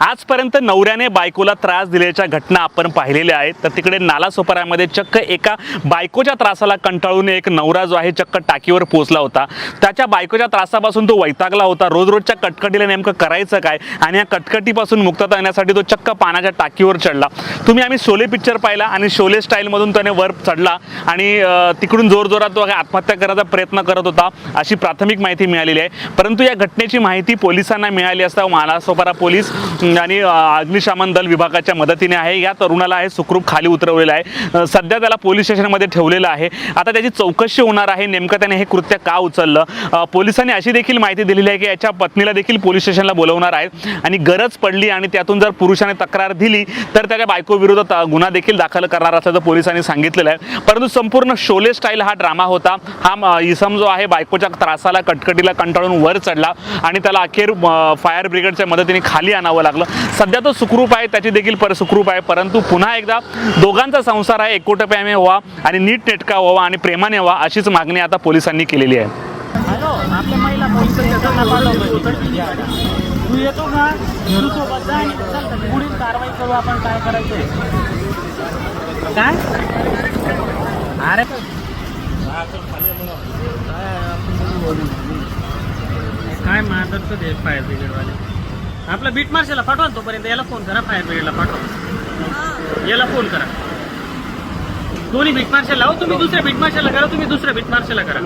आजपर्यंत नवऱ्याने बायकोला त्रास दिल्याच्या घटना आपण पाहिलेल्या आहेत. तर तिकडे नालासोपाऱ्यामध्ये चक्क एका बायकोच्या त्रासाला कंटाळून एक नवरा जो आहे चक्क टाकीवर पोहोचला होता. त्याच्या बायकोच्या त्रासापासून तो वैतागला होता. रोज रोजच्या कटकटीला नेमकं करायचं काय? आणि या कटकटीपासून मुक्तता येण्यासाठी तो चक्क पाण्याच्या टाकीवर चढला. तुम्ही आम्ही शोले पिक्चर पाहिला आणि शोले स्टाईलमधून त्याने वर चढला आणि तिकडून जोरजोरात तो आत्महत्या करायचा प्रयत्न करत होता अशी प्राथमिक माहिती मिळालेली आहे. परंतु या घटनेची माहिती पोलिसांना मिळाली असता मालासोपारा पोलीस आणि अं, अग्निशमन दल विभागाच्या मदतीने आहे. या तरुणाला आहे सुखरूप खाली उतरवलेलं आहे. सध्या त्याला पोलीस स्टेशनमध्ये ठेवलेलं आहे. आता त्याची चौकशी होणार आहे. नेमकं त्याने हे कृत्य का उचललं? पोलिसांनी अशी देखील माहिती दिलेली आहे की याच्या पत्नीला देखील पोलीस स्टेशनला बोलवणार आहेत. आणि गरज पडली आणि त्यातून जर पुरुषाने तक्रार दिली तर त्याच्या बायको गुन्हा देखील दाखल करणार असल्याचं पोलिसांनी सांगितलेलं आहे. परंतु संपूर्ण शोले स्टाईल हा ड्रामा होता. हा इसम जो आहे बायकोच्या त्रासाला कटकटीला कंटाळून वर चढला आणि त्याला अखेर फायर ब्रिगेडच्या मदतीने खाली आणावं लागलं. सध्या तो सुखरूप आहे त्याची देखील पर सुखरूप आहे. परंतु पुन्हा एकदा दोघांचा संसार आहे एकोटप्याने व्हावा आणि नीट नेटका व्हावा आणि प्रेमाने व्हावा अशीच मागणी आता पोलिसांनी केलेली आहे. तू येतो का? तू सोबत जा आणि पुढील कारवाई करू आपण काय करायचंय? काय? अरे काय फायर ब्रिगेडवाले आपलं बीट मार्शलला पाठवा ना तोपर्यंत. याला फोन करा फायर ब्रिगेडला पाठवा. याला फोन करा. दोन्ही बीट मार्शल लावा तुम्ही दुसऱ्या बीट मार्शलला करा तुम्ही दुसऱ्या बीट मार्शलला करा.